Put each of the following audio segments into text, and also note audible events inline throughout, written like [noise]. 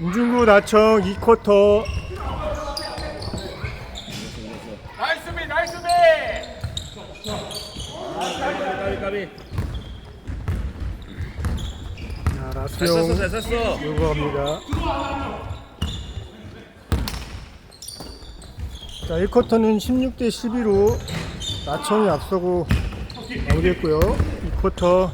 임중구 나청 2쿼터. 나이스 비 나이스 비 까비 까비 자, 잘 썼어 요구합니다. 자, 1쿼터는 16대 12로 나청이 앞서고 마무리했고요. 2쿼터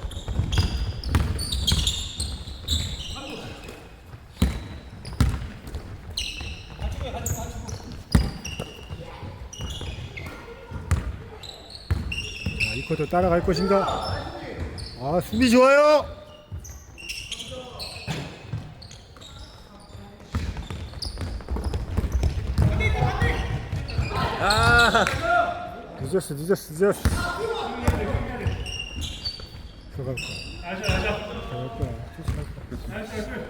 자, 2쿼터 따라갈 것인가? 아, 수비 좋아요. 아 늦었어 늦었어 늦었어 들어갈 거야 들어갈 거야 쫓아갈 거야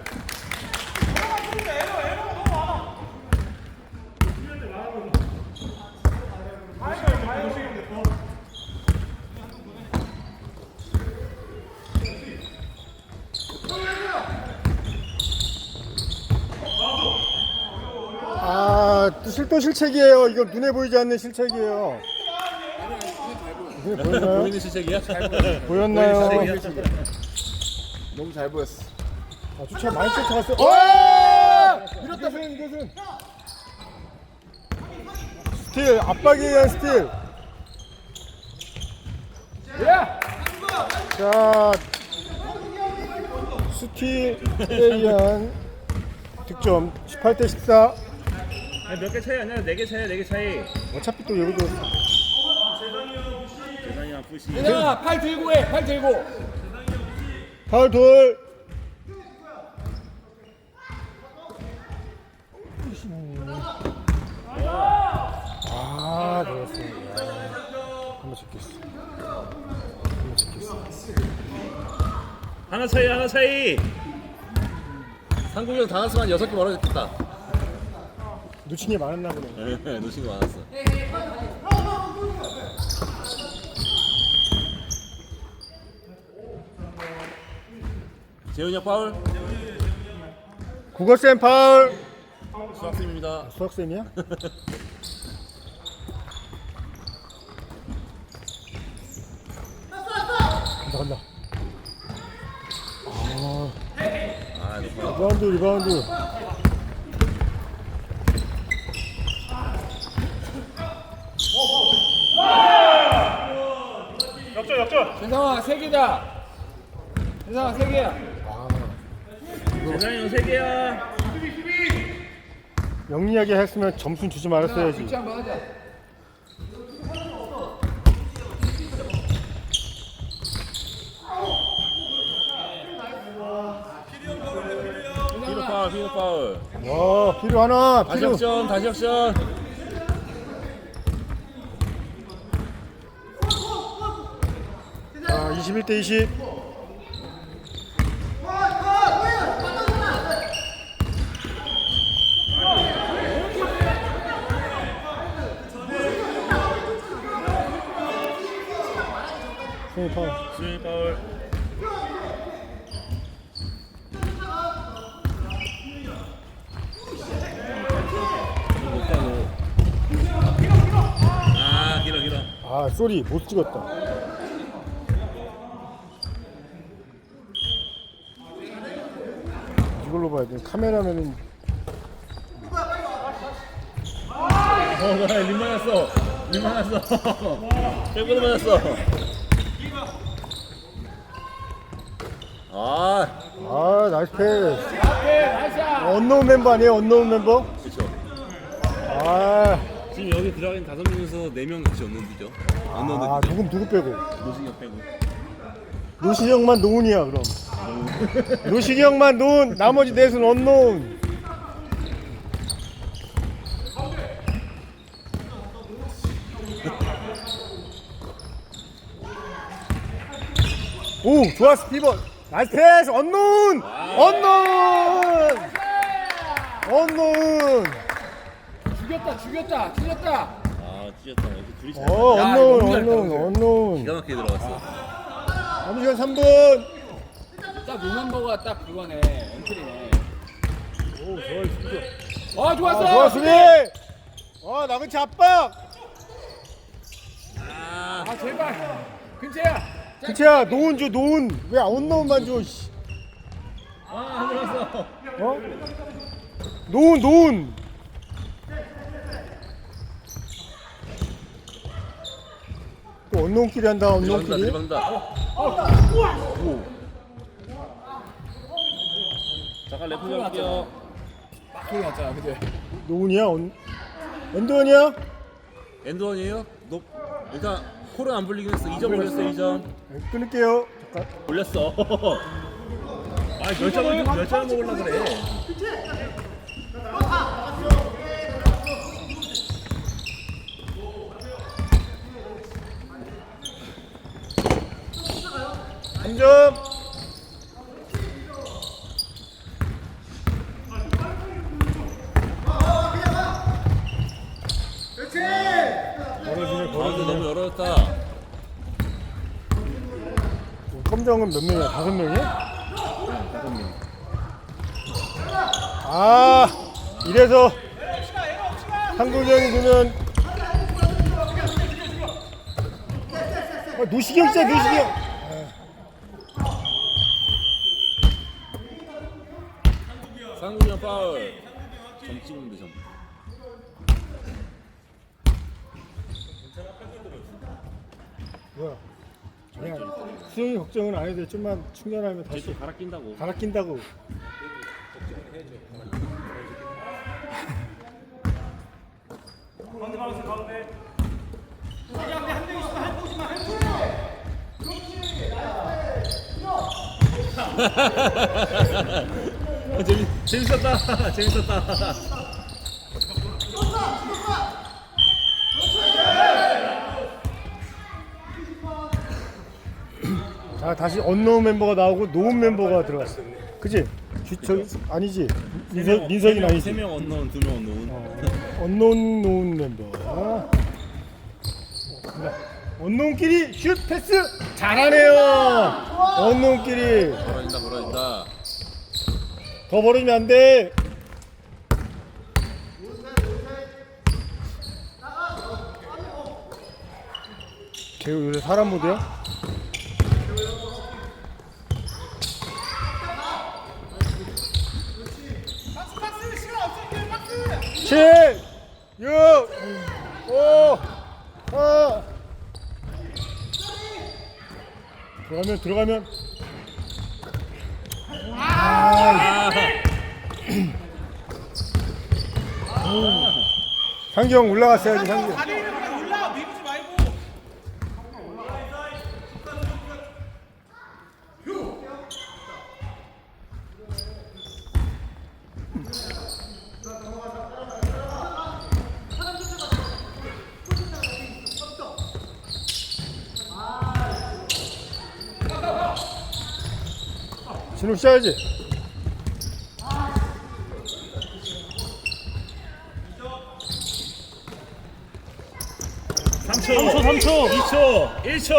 아, 또 실- 또 실책이에요. 이거 눈에 보이지 않는 실책이에요. 눈에 보이나요? 보이는 실책이야? 보였나요? 너무 잘 보였어 아, 쫓아 많이 쫓아갔어요. 와! 이렇다 선 이것은 스틸 압박에 의한 스틸. 자, 스틸에 의한 득점 18 대 14. 몇 개 차이 아니야? 네개 차이야 네개 차이 어차피 또 여기도 대단히 아프시 얘들아 팔 들고 해 팔 들고 파울 돌. 아, 그렇습니다. 한번 찍겠어. 한번 찍겠어. 하나 차이 하나 차이 상국형 다 났으면 여섯 개 멀어졌겠다 놓친 게 많았나 보네. 놓친 거 많았어 재훈이 형 파울 국어쌤 파울. 수학생입니다 수학쌤이야? 간다 간다. 아, 아 리바운드 리바운드. 현상아 세 개다. 현상아 세 개야. 재상이 형세 개야. 영리하게 했으면 점수 주지 말았어야지. 위치 한번 하자. 피노 파울 피노 파울. 와 필요 하나 다시 필요. 역전 다시 역전 아 21대 20. 승리 파울. 수현이 파울 아 길어 길어 아 쏘리 못 찍었다. 이걸로 봐야 돼. 카메라면은 어, 그래, 림 맞았어. 림 맞았어. 백보드 맞았어. 아, 아 나이스 패스. 언노운 멤버 아니에요? 언노운 멤버? 그렇죠. 아, 지금 여기 들어가는 다섯 명에서 네 명 같이 언론이죠. 아 언론들 누구 누구 빼고? 노승엽 빼고. 노시경만 노운이야 그럼. 노시경만 노운, 나머지 넷은 언노운. 오 좋았어 피벗 나이스 패스 언노운 언노운 언노운 죽였다 죽였다 죽였다 아, 찢었다. 이렇게 둘이 잘. 어 야, 언노운 너무 잘했다, 언노운 오늘. 언노운 기가 막히게 들어갔어. 남은 시간 3분 딱 루멤버가 딱 그거네 엔트리네. 오 좋아 진짜. 아 아, 좋았어! 좋아 수비. 아 나근치 압박. 아 제발. 근채야. 그치야 노은 줘 노은. 왜 아웃노은만 줘 씨. 아안 들었어. 어? 노은 노은. 또 언노은끼리 한다 드리방다 언노은끼리. 드리방다. 잠 깐 레프 잡을게요 소리 났잖아 근데 노은이야 언... 엔도원이야? 엔드원이에요? 높 일단 콜은 안 불리긴 했어 2점 올렸어 2점 네, 끊을게요 잠깐 올렸어 점을 몇 점을 먹으려 그래 한 점. 벌어지네 가운데 벌어지네 너무 열어졌다 검정은 몇 명이야? 다섯 명이야? 아 이래서 한국형이 보면 아, 노시경 진짜 노시경 상국이 형 파울. 점 찍으면 돼점. 뭐야 그냥 수영이 걱정은 안 해도 돼. 좀만 충전하면 다시 갈아 낀다고. 갈아 낀다고. 어, 재밌, 재밌었다. [laughs] 재밌었다 자 다시 언노운 멤버가 나오고 노운 멤버가 들어갔어. 그지? 주, 저, 아니지? 민석, 민석이 아니지? 3명 언노운 2명 언노운 언노운 노운 멤버 어, 언노운끼리 슛 패스! 잘하네요! 언노운끼리. 벌어진다 벌어진다. 더 벌어지면 안돼. 재우 요새 사람 모드야? 칠, 육, 오, 사. 들어가면 들어가면 아, 상경 올라갔어야지 상경. 진우 쉬어야지. 삼 3초 3초 2초 1초